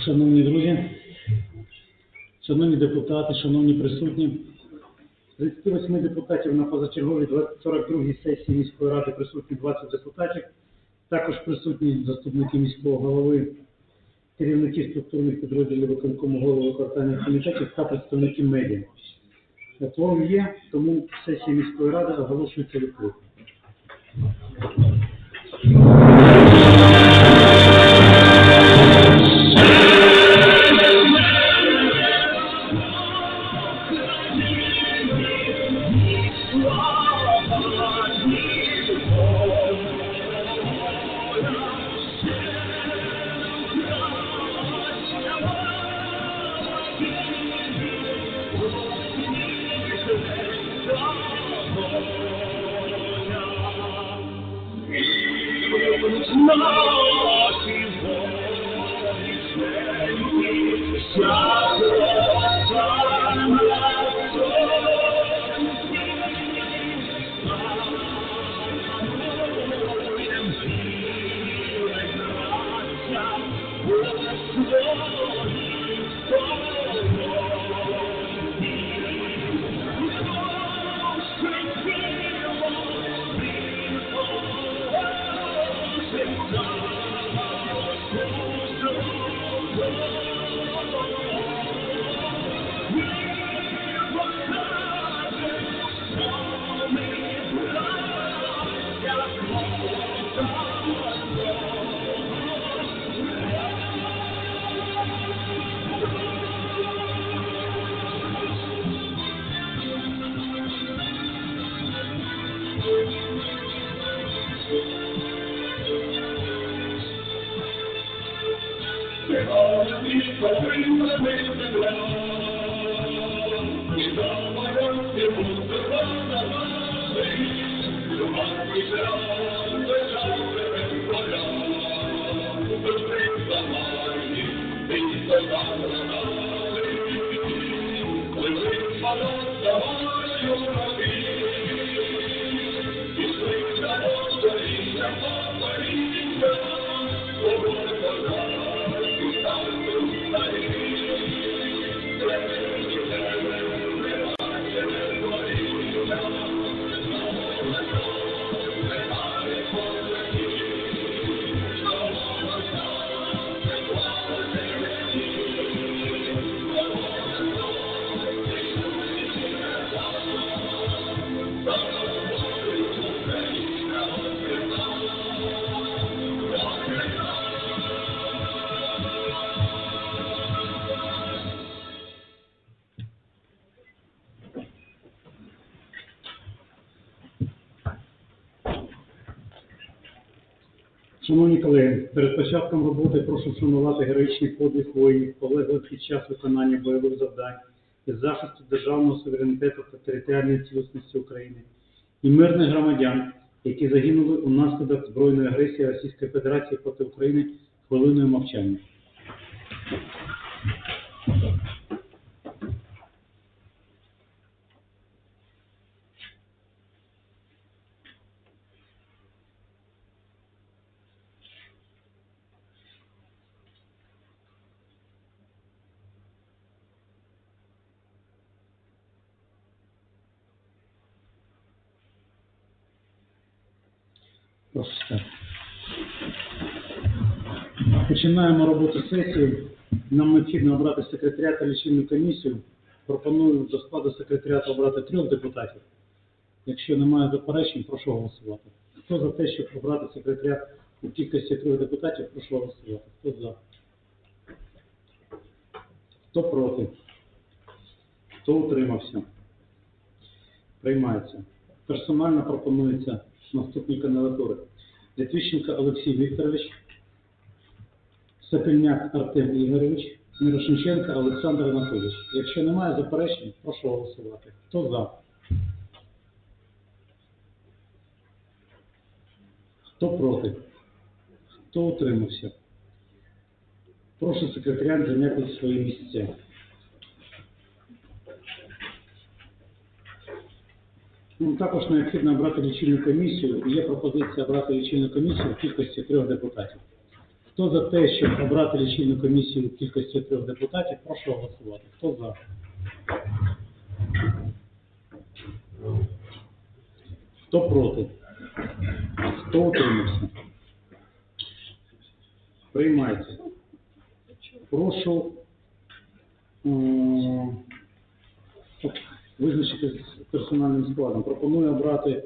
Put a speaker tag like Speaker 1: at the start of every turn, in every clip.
Speaker 1: Шановні друзі, шановні депутати, шановні присутні, з 38 депутатів на позачерговій 42-й сесії міської ради присутні 20 депутатів, також присутні заступники міського голови, керівники структурних підрозділів виконкому голови квартальних комітетів та представники медіа. Кворум є, тому сесія міської ради оголошується відкритою. Thank you. Thank I will love all. Шановні колеги, перед початком роботи прошу вшанувати героїчний подвиг воїнів, полеглих під час виконання бойових завдань із захисту державного суверенітету та територіальної цілісності України і мирних громадян, які загинули унаслідок збройної агресії Російської Федерації проти України хвилиною мовчання. Прошу стати. Починаємо роботу сесії. Нам необхідно обрати секретаря та лічильну комісію. Пропоную до складу секретаріату обрати трьох депутатів. Якщо немає заперечень, прошу голосувати. Хто за те, щоб обрати секретаря у кількості трьох депутатів, прошу голосувати. Хто за? Хто проти? Хто утримався? Приймається. Персонально пропонується наступні кандидатури. Літвіщенко Олексій Вікторович, Сапельняк Артем Ігорович, Мірошниченко Олександр Анатолійович. Якщо немає заперечень, прошу голосувати. Хто за? Хто проти? Хто утримався? Прошу секретаря зайняти свої місця. Ну, також необхідно обрати лічильну комісію. Є пропозиція обрати лічильну комісію в кількості трьох депутатів. Хто за те, щоб обрати лічильну комісію в кількості трьох депутатів, прошу голосувати. Хто за? Хто проти? Хто утримався? Приймається. Прошу визначити з персональним складом. Пропоную обрати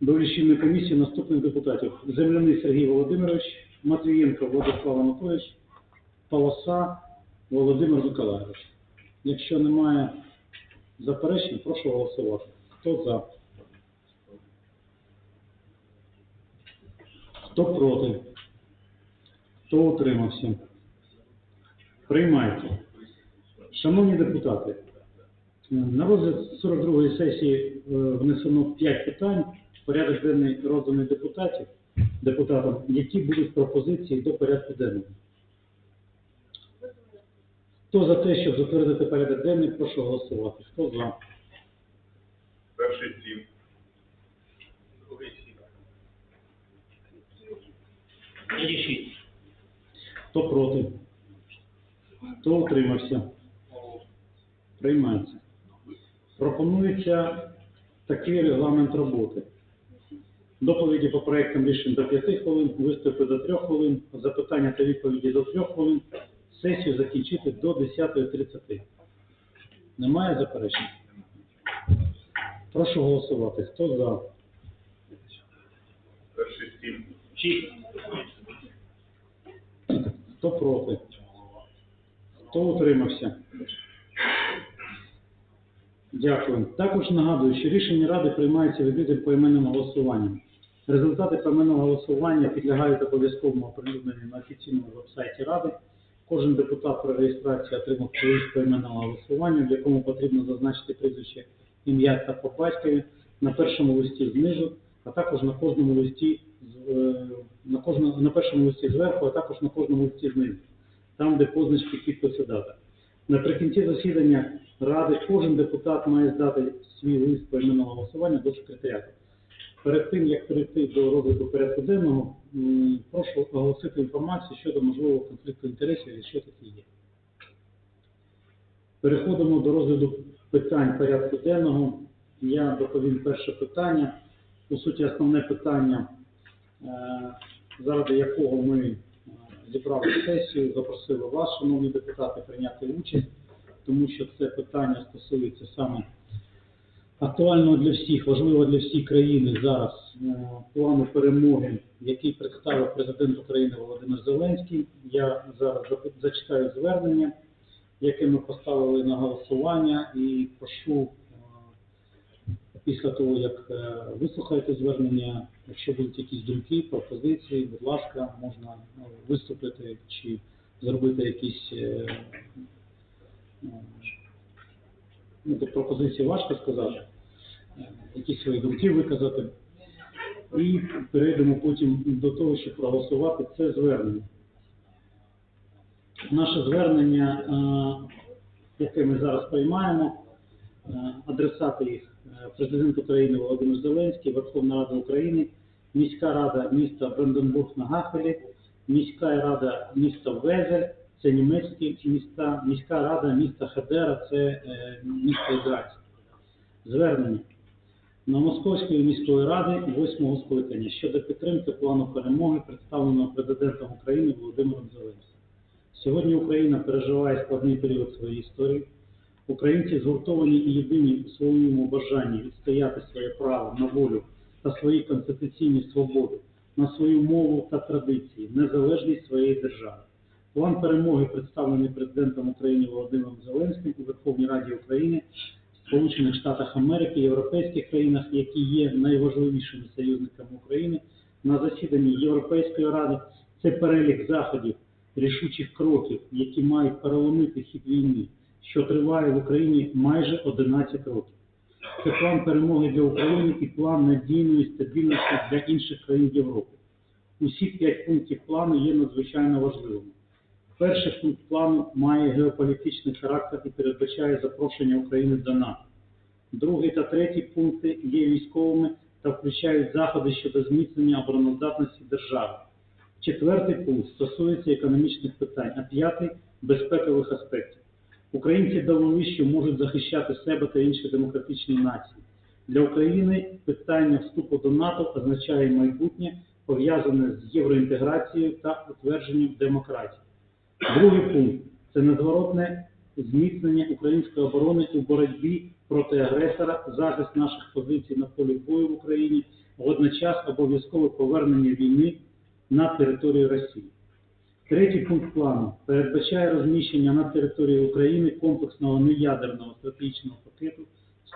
Speaker 1: до лічильної комісії наступних депутатів. Земляний Сергій Володимирович, Матвієнко Владислав Анатолійович, Полоса Володимир Миколайович. Якщо немає заперечень, прошу голосувати. Хто за? Хто проти? Хто утримався? Приймається. Шановні депутати, на розгляд 42-ї сесії е, внесено 5 питань. в Порядок денний розданий депутатів, депутатам, які будуть пропозиції до порядку денного. Хто за те, щоб затвердити порядок денний, прошу голосувати. Хто за?
Speaker 2: Перший сім. Другий сім.
Speaker 1: Хто проти? Хто утримався? Приймається. Пропонується такий регламент роботи. Доповіді по проектам рішень до 5 хвилин, виступи до 3 хвилин, запитання та відповіді до 3 хвилин, сесію закінчити до 10.30. Немає заперечень? Прошу голосувати. Хто за? Хто проти? Хто утримався? Дякую. Також нагадую, що рішення Ради приймаються відкритим поіменним голосуванням. Результати поіменного голосування підлягають обов'язковому оприлюдненню на офіційному веб-сайті Ради. Кожен депутат при реєстрації отримав лист поіменного голосування, в якому потрібно зазначити прізвище, ім'я та по батькові на першому листі знизу, а також на кожному листі е, на кожному на першому листі зверху, а також на кожному листі знизу, там, де позначки підписи дата. Наприкінці засідання Ради кожен депутат має здати свій лист поіменного голосування до секретаріату. Перед тим, як перейти до розгляду порядку денного, прошу оголосити інформацію щодо можливого конфлікту інтересів, якщо такі є. Переходимо до розгляду питань порядку денного. Я доповім перше питання. По суті, основне питання, е, заради якого ми е, зібрали сесію, запросили вас, шановні депутати, прийняти участь, тому що це питання стосується саме актуального для всіх, важливого для всієї країни зараз е, плану перемоги, який представив президент України Володимир Зеленський. Я зараз зачитаю звернення, яке ми поставили на голосування, і прошу е, після того, як е, вислухаєте звернення, якщо будуть якісь думки, пропозиції, будь ласка, можна виступити чи зробити якісь ну, до пропозиції важко сказати, якісь свої думки виказати. І перейдемо потім до того, щоб проголосувати це звернення. Наше звернення, е, яке ми зараз приймаємо, е, адресати їх е, президент України Володимир Зеленський, Верховна Рада України, міська рада міста Бранденбург на Гафелі, міська рада міста Везель, це німецькі міста, міська рада міста Хедера, це е, місто Ізраїль. Звернення на Московської міської ради восьмого скликання щодо підтримки плану перемоги, представленого президентом України Володимиром Зеленським. Сьогодні Україна переживає складний період своєї історії. Українці згуртовані і єдині у своєму бажанні відстояти своє право на волю та свої конституційні свободи, на свою мову та традиції, незалежність своєї держави. План перемоги, представлений президентом України Володимиром Зеленським у Верховній Раді України, Сполучених Штатах Америки, європейських країнах, які є найважливішими союзниками України, на засіданні Європейської ради це перелік заходів, рішучих кроків, які мають переломити хід війни, що триває в Україні майже 11 років. Це план перемоги для України і план надійної стабільності для інших країн Європи. Усі п'ять пунктів плану є надзвичайно важливими. Перший пункт плану має геополітичний характер і передбачає запрошення України до НАТО. Другий та третій пункти є військовими та включають заходи щодо зміцнення обороноздатності держави. Четвертий пункт стосується економічних питань, а п'ятий безпекових аспектів. Українці довели, що можуть захищати себе та інші демократичні нації. Для України питання вступу до НАТО означає майбутнє, пов'язане з євроінтеграцією та утвердженням демократії. Другий пункт це незворотне зміцнення української оборони у боротьбі проти агресора, захист наших позицій на полі бою в Україні, водночас обов'язкове повернення війни на територію Росії. Третій пункт плану передбачає розміщення на території України комплексного неядерного стратегічного пакету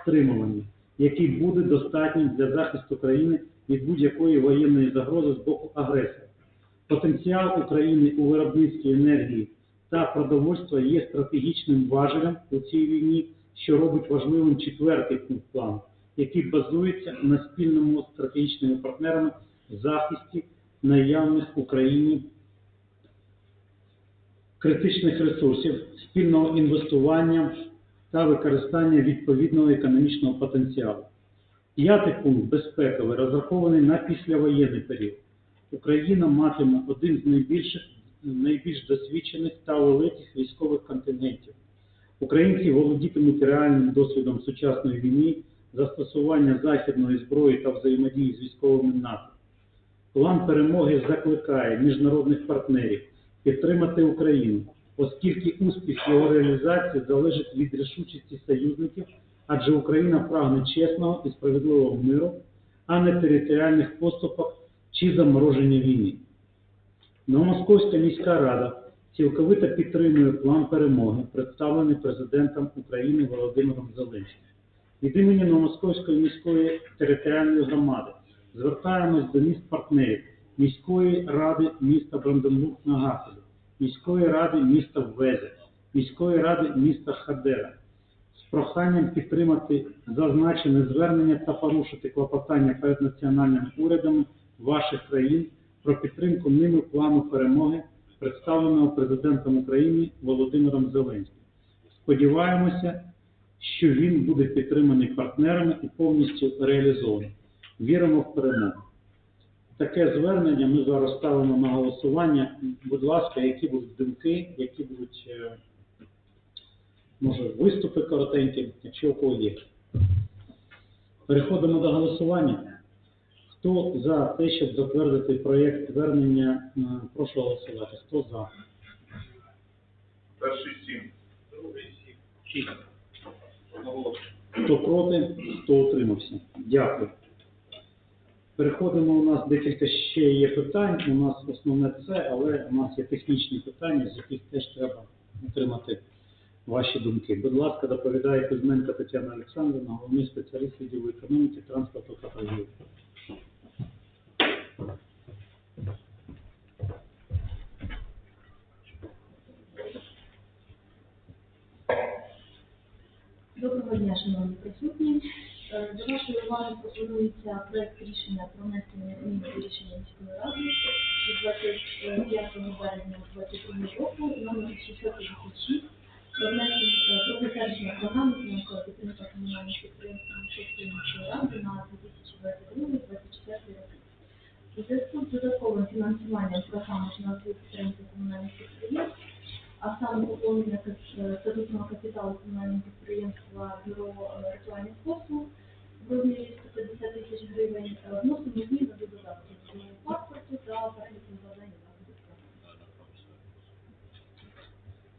Speaker 1: стримування, який буде достатнім для захисту країни від будь-якої воєнної загрози з боку агресора. Потенціал України у виробництві енергії та продовольства є стратегічним важелем у цій війні, що робить важливим четвертий пункт плану, який базується на спільному стратегічними партнерами захисті наявних в Україні критичних ресурсів, спільного інвестування та використання відповідного економічного потенціалу. П'ятий пункт безпековий розрахований на післявоєнний період. Україна матиме один з найбільших, найбільш досвідчених та великих військових контингентів. Українці володітимуть реальним досвідом сучасної війни, застосування західної зброї та взаємодії з військовими НАТО. План перемоги закликає міжнародних партнерів підтримати Україну, оскільки успіх його реалізації залежить від рішучості союзників, адже Україна прагне чесного і справедливого миру, а не територіальних поступок чи замороження війни. Новомосковська міська рада цілковито підтримує план перемоги, представлений президентом України Володимиром Зеленським. Від імені Новомосковської міської територіальної громади звертаємось до міст партнерів міської ради міста Бранденбург на Гаселі, міської ради міста Везе, міської ради міста Хадера з проханням підтримати зазначене звернення та порушити клопотання перед національними урядами ваших країн про підтримку ними плану перемоги, представленого президентом України Володимиром Зеленським. Сподіваємося, що він буде підтриманий партнерами і повністю реалізований. Віримо в перемогу. Таке звернення ми зараз ставимо на голосування. Будь ласка, які будуть думки, які будуть, е, може, виступи коротенькі, якщо у кого є. Переходимо до голосування. Хто за те, щоб затвердити проєкт звернення, е, прошу голосувати. Хто за?
Speaker 2: Перший сім.
Speaker 3: Другий сім. Шість.
Speaker 2: Одноголосно.
Speaker 1: Хто проти, хто утримався. Дякую. Переходимо, у нас декілька ще є питань. У нас основне це, але у нас є технічні питання, з яких теж треба отримати ваші думки. Будь ласка, доповідає Кузьменко Тетяна Олександрівна, головний спеціаліст відділу економіки, транспорту та торгівлі.
Speaker 4: Доброго дня, шановні присутні. Е, До вашої пропонується проект рішення про внесення змін до рішення міської ради від 25 березня 2022 року номер 656 про внесення е, про затвердження програми фінансової підтримки комунальних підприємств Міської міської ради на 2022-2024 роки. У зв'язку з додатковим фінансуванням програми фінансової підтримки комунальних підприємств а саме поповнення статутного капіталу комунального підприємства бюро е, ритуальних послуг розмірі 150 тисяч гривень, вносимо зміни до додатків до паспорту та переліку завдань.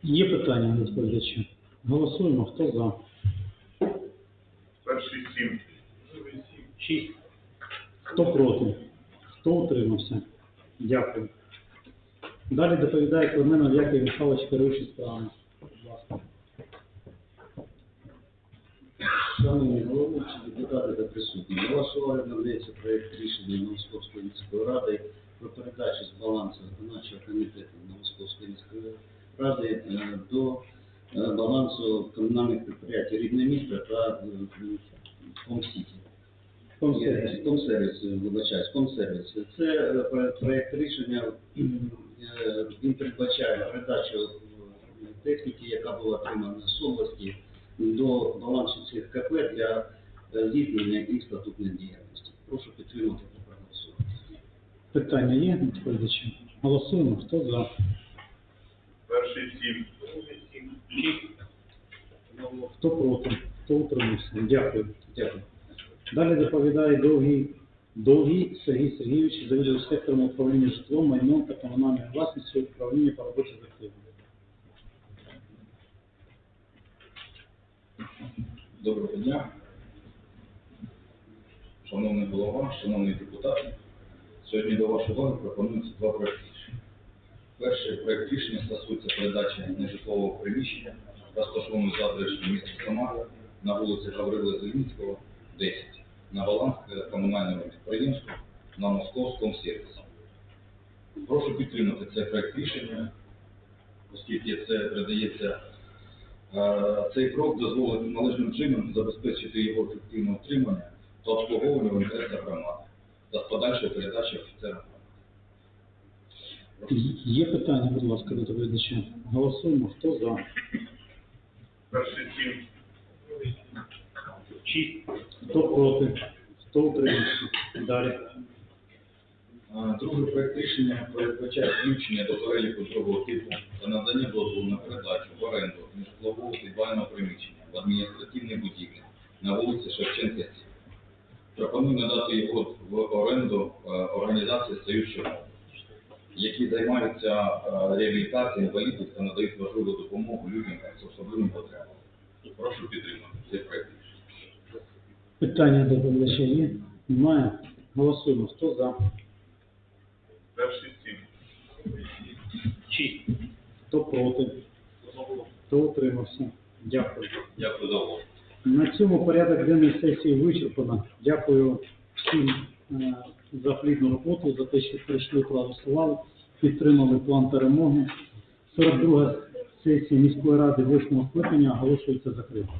Speaker 1: Є питання до доповідача? Голосуємо. Хто за?
Speaker 2: Перший. Сім.
Speaker 3: Шість.
Speaker 1: Хто проти? Хто утримався? Дякую. Далі доповідає Клименов Яків Михайлович керуючий справами. Будь ласка.
Speaker 5: Шановні головуючі, депутати та присутні, до вашої уваги надається проєкт рішення Новосковської міської ради про передачу з балансу виконавчого комітету Новосковської міської ради е, до е, балансу комунальних підприємств рідне місто та е, Комсіті.
Speaker 1: Комсервіс.
Speaker 5: Вибачаюсь, комсервіс. Це про- проект рішення, він передбачає передачу техніки, яка була отримана з області, до балансу цих КП для е, здійснення їх статутної діяльності. Прошу підтримати та проголосувати.
Speaker 1: Питання є до доповідача? Голосуємо. Хто за?
Speaker 2: Перший сім.
Speaker 1: Хто проти? Хто утримався? Дякую.
Speaker 5: Дякую.
Speaker 1: Далі доповідає довгий, довгий Сергій Сергійович, завідувач сектором управління житлом, майном та комунальною власністю управління по роботі з активами.
Speaker 2: Доброго дня. Шановний голова, шановні депутати, сьогодні до вашої уваги пропонується два проекти рішення. Перший проект рішення стосується передачі нежитлового приміщення, розташованого за адресою міста Самара на вулиці Гаврила Зелінського, 10, на баланс комунального підприємства на Московському сервісі. Прошу підтримати цей проект рішення, оскільки це передається Цей крок дозволить належним чином забезпечити його ефективне утримання та обслуговування в інтересах громади та з подальшої передачі офіцерам.
Speaker 1: Є питання, будь ласка, до доповідача. Голосуємо. Хто за?
Speaker 2: Перший сім.
Speaker 3: Шість.
Speaker 1: Хто проти? Хто утримався? Далі.
Speaker 2: Е, Другий проект рішення передбачає включення до переліку другого типу та надання дозволу на передачу в оренду нежитлового підвального приміщення в адміністративній будівлі на вулиці Шевченка Пропоную надати його в оренду е, організації «Союз Чорнобиль», які займаються е, реабілітацією інвалідів та надають важливу допомогу людям з особливими потребами. Прошу підтримати цей проект.
Speaker 1: Питання до доповідача є? Немає? Голосуємо. Хто за?
Speaker 2: Перший сім.
Speaker 3: Шість.
Speaker 1: Хто проти? Хто утримався? Дякую.
Speaker 2: Дякую за увагу.
Speaker 1: На цьому порядок денний сесії вичерпано. Дякую всім е, за плідну роботу, за те, що прийшли, проголосували, підтримали план перемоги. 42 сесія міської ради 8 скликання оголошується закритою.